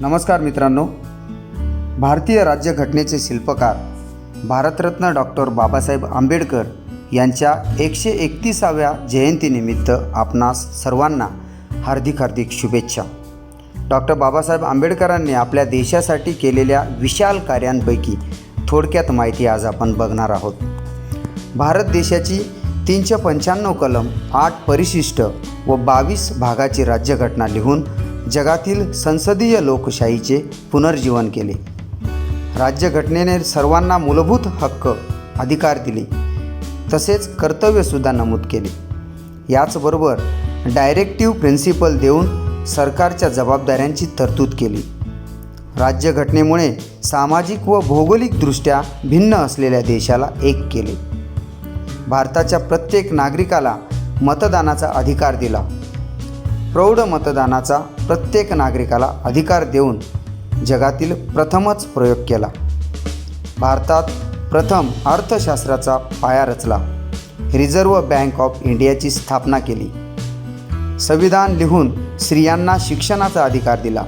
नमस्कार मित्रांनो. भारतीय राज्यघटनेचे शिल्पकार भारतरत्न डॉक्टर बाबासाहेब आंबेडकर यांच्या एकशे एकतीसाव्या जयंतीनिमित्त आपणास सर्वांना हार्दिक हार्दिक शुभेच्छा. डॉक्टर बाबासाहेब आंबेडकरांनी आपल्या देशासाठी केलेल्या विशाल कार्यांपैकी थोडक्यात माहिती आज आपण बघणार आहोत. भारत देशाची तीनशे पंच्याण्णव कलम आठ परिशिष्ट व बावीस भागाची राज्यघटना लिहून जगातील संसदीय लोकशाहीचे पुनर्जीवन केले. राज्यघटनेने सर्वांना मूलभूत हक्क अधिकार दिले. तसेच कर्तव्यसुद्धा नमूद केले. याचबरोबर डायरेक्टिव्ह प्रिन्सिपल देऊन सरकारच्या जबाबदाऱ्यांची तरतूद केली. राज्यघटनेमुळे सामाजिक व भौगोलिकदृष्ट्या भिन्न असलेल्या देशाला एक केले. भारताच्या प्रत्येक नागरिकाला मतदानाचा अधिकार दिला. प्रौढ मतदानाचा प्रत्येक नागरिकाला अधिकार देऊन जगातील प्रथमच प्रयोग केला. भारतात प्रथम अर्थशास्त्राचा पाया रचला. रिझर्व्ह बँक ऑफ इंडियाची स्थापना केली. संविधान लिहून स्त्रियांना शिक्षणाचा अधिकार दिला.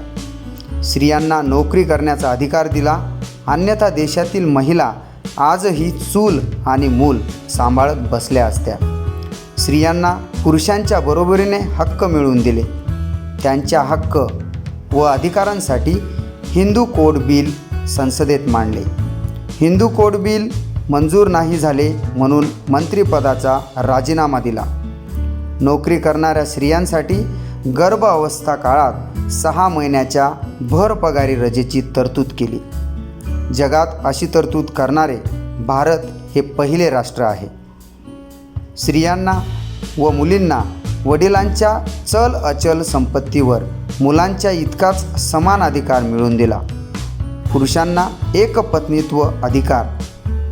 स्त्रियांना नोकरी करण्याचा अधिकार दिला. अन्यथा देशातील महिला आजही चूल आणि मूल सांभाळत बसल्या असत्या. स्त्रियांना पुरुषांच्या बरोबरीने हक्क मिळवून दिले. त्यांच्या हक्क व अधिकारांसाठी हिंदू कोड बिल संसदेत मांडले. हिंदू कोड बिल मंजूर नाही झाले म्हणून मंत्रिपदाचा राजीनामा दिला. नोकरी करणाऱ्या स्त्रियांसाठी गर्भ अवस्था काळात सहा महिन्याच्या भर पगारी रजेची तरतूद केली. जगात अशी तरतूद करणारे भारत हे पहिले राष्ट्र आहे. स्त्रियांना व मुलींना वडिलांच्या चल अचल संपत्तीवर मुलांच्या इतकाच समान अधिकार मिळवून दिला. पुरुषांना एक पत्नीत्व अधिकार.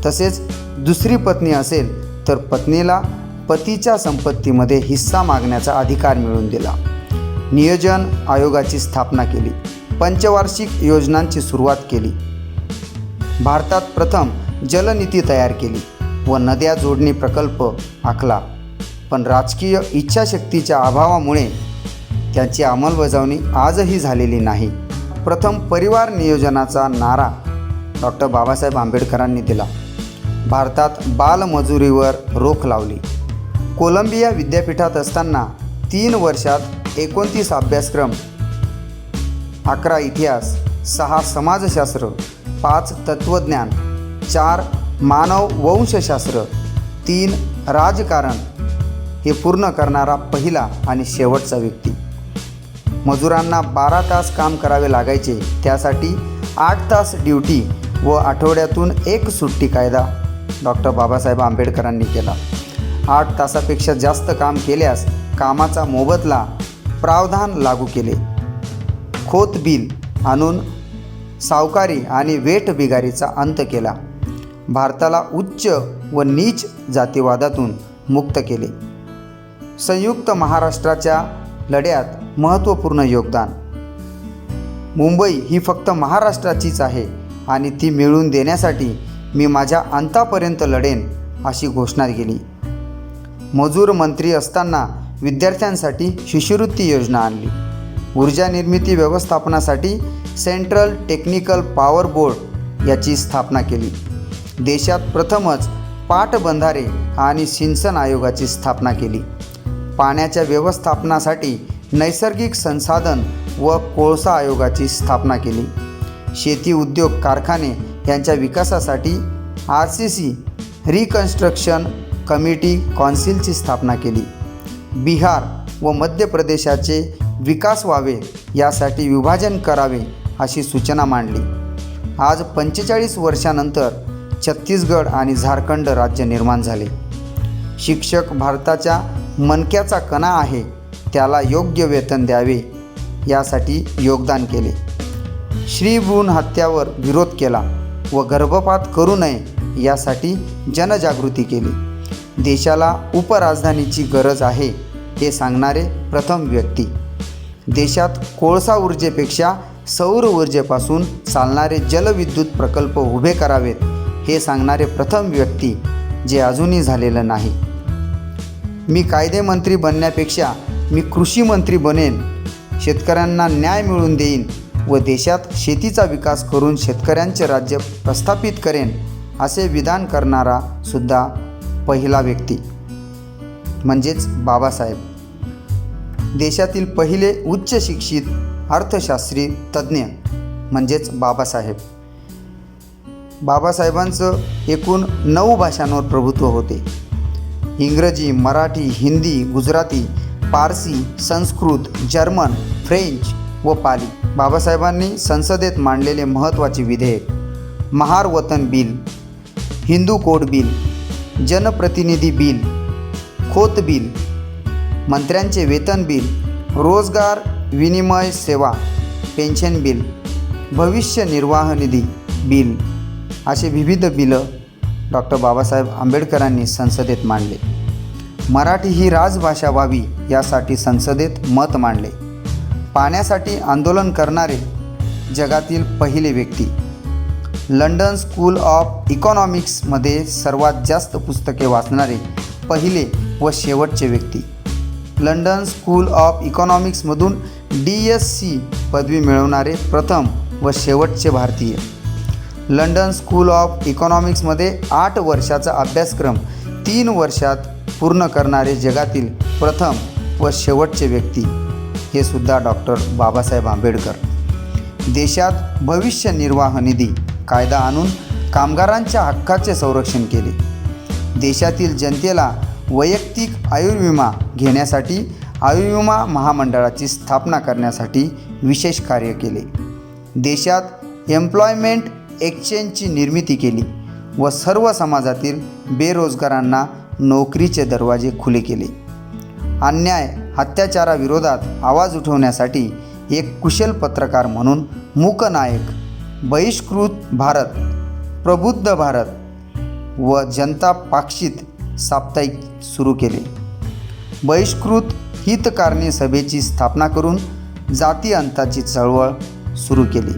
तसेच दुसरी पत्नी असेल तर पत्नीला पतीच्या संपत्तीमध्ये हिस्सा मागण्याचा अधिकार मिळवून दिला. नियोजन आयोगाची स्थापना केली. पंचवार्षिक योजनांची सुरुवात केली. भारतात प्रथम जलनीती तयार केली व नद्या जोडणी प्रकल्प आखला. पण राजकीय इच्छाशक्तीच्या अभावामुळे त्याची अंमलबजावणी आजही झालेली नाही. प्रथम परिवार नियोजनाचा नारा डॉक्टर बाबासाहेब आंबेडकरांनी दिला. भारतात बालमजुरीवर रोख लावली. कोलंबिया विद्यापीठात असताना तीन वर्षात एकोणतीस अभ्यासक्रम अकरा इतिहास सहा समाजशास्त्र पाच तत्त्वज्ञान चार मानव वंशशास्त्र तीन राजकारण हे पूर्ण करणारा पहिला आणि शेवटचा व्यक्ती. मजुरांना बारा तास काम करावे लागायचे त्यासाठी आठ तास ड्युटी व आठवड्यातून एक सुट्टी कायदा डॉक्टर बाबासाहेब आंबेडकरांनी केला. आठ तासापेक्षा जास्त काम केल्यास कामाचा मोबदला प्रावधान लागू केले. खोत बिल आणून सावकारी आणि वेट बिगारीचा अंत केला. भारताला उच्च व नीच जातीवादातून मुक्त केले. संयुक्त महाराष्ट्राच्या लढ्यात महत्त्वपूर्ण योगदान. मुंबई ही फक्त महाराष्ट्राचीच आहे आणि ती मिळवून देण्यासाठी मी माझ्या अंतापर्यंत लढेन अशी घोषणा केली. मजूर मंत्री असताना विद्यार्थ्यांसाठी शिष्यवृत्ती योजना आणली. ऊर्जा निर्मिती व्यवस्थापनासाठी सेंट्रल टेक्निकल पॉवर बोर्ड याची स्थापना केली. देशात प्रथमच पाटबंधारे आणि सिंचन आयोगाची स्थापना केली. पाण्याच्या व्यवस्थापनासाठी नैसर्गिक संसाधन व कोळसा आयोगाची स्थापना केली. शेती उद्योग कारखाने यांच्या विकासासाठी R C C reconstruction committee कॉन्सिलची स्थापना केली. बिहार व मध्य प्रदेशाचे विकास व्हावे यासाठी विभाजन करावे अशी सूचना मांडली. आज पंचेचाळीस वर्षानंतर छत्तीसगड आणि झारखंड राज्य निर्माण झाले. शिक्षक भारताच्या मनक्याचा कणा आहे त्याला योग्य वेतन द्यावे. यासाठी योगदान केले. श्रीभ्रूण हत्यावर विरोध केला व गर्भपात करू नये यासाठी जनजागृती केली. देशाला उपराजधानीची गरज आहे हे सांगणारे प्रथम व्यक्ती. देशात कोळसा ऊर्जेपेक्षा सौर ऊर्जेपासून चालणारे जलविद्युत प्रकल्प उभे करावेत हे सांगणारे प्रथम व्यक्ती जे अजूनही झालेलं नाही. मी कायदेमंत्री बनण्यापेक्षा मी कृषी मंत्री बनेन. शेतकऱ्यांना न्याय मिळवून देईन व देशात शेतीचा विकास करून शेतकऱ्यांचे राज्य प्रस्थापित करेन असे विधान करणारा सुद्धा पहिला व्यक्ती. म्हणजेच बाबासाहेब. देशातील पहिले उच्च शिक्षित अर्थशास्त्री तज्ज्ञ म्हणजेच बाबासाहेब. बाबासाहेबांचं एकूण नऊ भाषांवर प्रभुत्व होते. इंग्रजी मराठी हिंदी गुजराती पारसी संस्कृत जर्मन फ्रेंच व पाली. बाबासाहेबांनी संसदेत मांडलेले महत्त्वाचे विधेयक महार वतन बिल हिंदू कोड बिल जनप्रतिनिधी बिल खोत बिल मंत्र्यांचे वेतन बिल रोजगार विनिमय सेवा पेन्शन बिल भविष्य निर्वाह निधी बिल असे विविध बिलं डॉक्टर बाबासाहेब आंबेडकरांनी संसदेत मांडले. मराठी ही राजभाषा व्हावी यासाठी संसदेत मत मांडले. पाण्यासाठी आंदोलन करणारे जगातील पहिले व्यक्ती. लंडन स्कूल ऑफ इकॉनॉमिक्समध्ये सर्वात जास्त पुस्तके वाचणारे पहिले व शेवटचे व्यक्ती. लंडन स्कूल ऑफ इकॉनॉमिक्समधून डी एस सी पदवी मिळवणारे प्रथम व शेवटचे भारतीय. लंडन स्कूल ऑफ इकॉनॉमिक्समध्ये आठ वर्षाचा अभ्यासक्रम तीन वर्षात पूर्ण करणारे जगातील प्रथम व शेवटचे व्यक्ती हे सुद्धा डॉक्टर बाबासाहेब आंबेडकर. देशात भविष्य निर्वाह निधी कायदा आणून कामगारांच्या हक्काचे संरक्षण केले. देशातील जनतेला वैयक्तिक आयुर्विमा घेण्यासाठी आयुर्विमा महामंडळाची स्थापना करण्यासाठी विशेष कार्य केले. देशात एम्प्लॉयमेंट एक्सचेंजची निर्मिती केली व सर्व समाजातील बेरोजगारांना नोकरीचे दरवाजे खुले केले. अन्याय अत्याचाराविरोधात आवाज उठवण्यासाठी एक कुशल पत्रकार म्हणून मूकनायक बहिष्कृत भारत प्रबुद्ध भारत व जनता पाक्षित साप्ताहिक सुरू केले. बहिष्कृत हितकारणी सभेची स्थापना करून जाती अंताची चळवळ सुरू केली.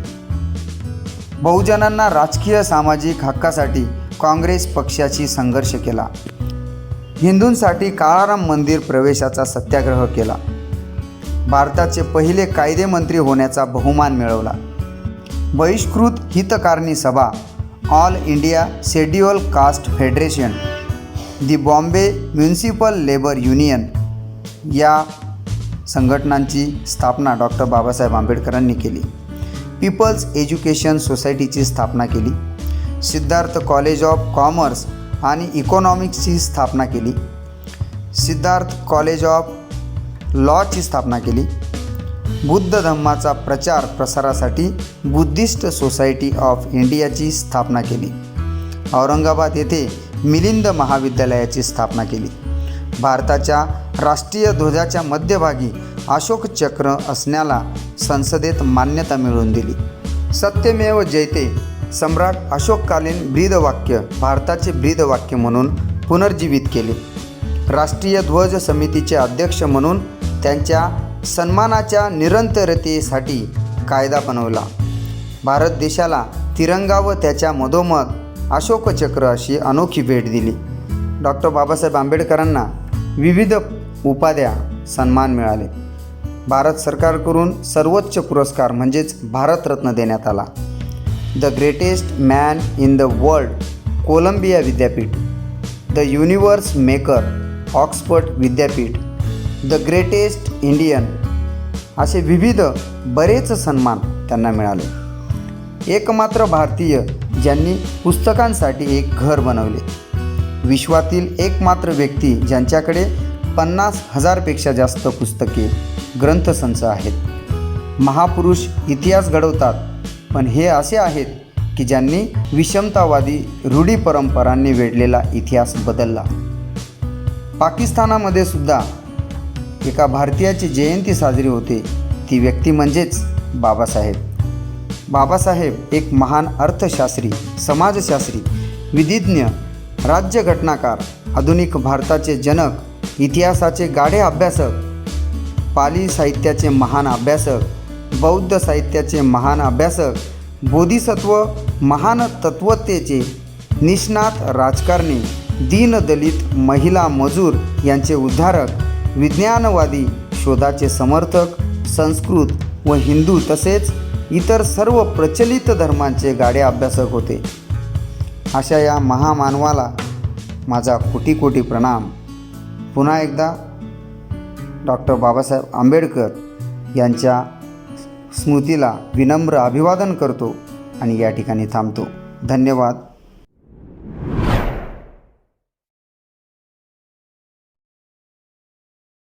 बहुजनांना राजकीय सामाजिक हक्कासाठी काँग्रेस पक्षाशी संघर्ष केला. हिंदूंसाठी काळाराम मंदिर प्रवेशाचा सत्याग्रह केला. भारताचे पहिले कायदेमंत्री होण्याचा बहुमान मिळवला. Bahishkrit Hitakarini Sabha all India scheduled caste federation the Bombay municipal labour union या संघटनांची स्थापना डॉक्टर बाबासाहेब आंबेडकरांनी केली. पीपल्स एज्युकेशन सोसायटीची स्थापना केली. सिद्धार्थ कॉलेज ऑफ कॉमर्स आणि इकॉनॉमिक्सची स्थापना केली. सिद्धार्थ कॉलेज ऑफ लॉची स्थापना केली. बुद्ध धम्माचा प्रचार प्रसारासाठी बुद्धिस्ट सोसायटी ऑफ इंडियाची स्थापना केली. औरंगाबाद येथे मिलिंद महाविद्यालयाची स्थापना केली. भारताच्या राष्ट्रीय ध्वजाच्या मध्यभागी अशोक चक्र असण्याला संसदेत मान्यता मिळवून दिली. सत्यमेव जयते सम्राट अशोककालीन ब्रीदवाक्य भारताचे ब्रीदवाक्य म्हणून पुनर्जीवित केले. राष्ट्रीय ध्वज समितीचे अध्यक्ष म्हणून त्यांच्या सन्मानाच्या निरंतरतेसाठी कायदा बनवला. भारत देशाला तिरंगा व त्याच्या मधोमध अशोकचक्र अशी अनोखी भेट दिली. डॉक्टर बाबासाहेब आंबेडकरांना विविध उपाध्या सन्मान मिळाले. भारत सरकारकडून सर्वोच्च पुरस्कार म्हणजेच भारतरत्न देण्यात आला. The greatest man in the world Columbia विद्यापीठ. द युनिवर्स मेकर ऑक्सफर्ड विद्यापीठ. द ग्रेटेस्ट इंडियन असे विविध बरेच सन्मान त्यांना मिळाले. एकमात्र भारतीय ज्यांनी पुस्तकांसाठी एक घर बनवले. विश्वातील एकमात्र व्यक्ती ज्यांच्याकडे पन्नास हजारपेक्षा जास्त पुस्तके ग्रंथसंच आहेत. महापुरुष इतिहास घडवतात पण हे असे आहेत की ज्यांनी विषमतावादी रूढी परंपरांनी वेढलेला इतिहास बदलला. पाकिस्तानामध्ये सुद्धा एका भारतीयाची जयंती साजरी होते ती व्यक्ती म्हणजेच बाबासाहेब. बाबासाहेब एक महान अर्थशास्त्री समाजशास्त्री विधिज्ञ राज्यघटनाकार आधुनिक भारताचे जनक इतिहासाचे गाढे अभ्यासक पाली साहित्याचे महान अभ्यासक बौद्ध साहित्याचे महान अभ्यासक बोधिसत्व महान तत्वतेचे निष्णात राजकारणी दीनदलित महिला मजूर यांचे उद्धारक विज्ञानवादी शोधाचे समर्थक संस्कृत व हिंदू तसेच इतर सर्व प्रचलित धर्मांचे गाडे अभ्यासक होते. अशा या महामानवाला माझा कोटी कोटी प्रणाम. पुन्हा एकदा डॉक्टर बाबासाहेब आंबेडकर यांच्या स्मृतीला विनम्र अभिवादन करतो आणि या ठिकाणी थांबतो. धन्यवाद.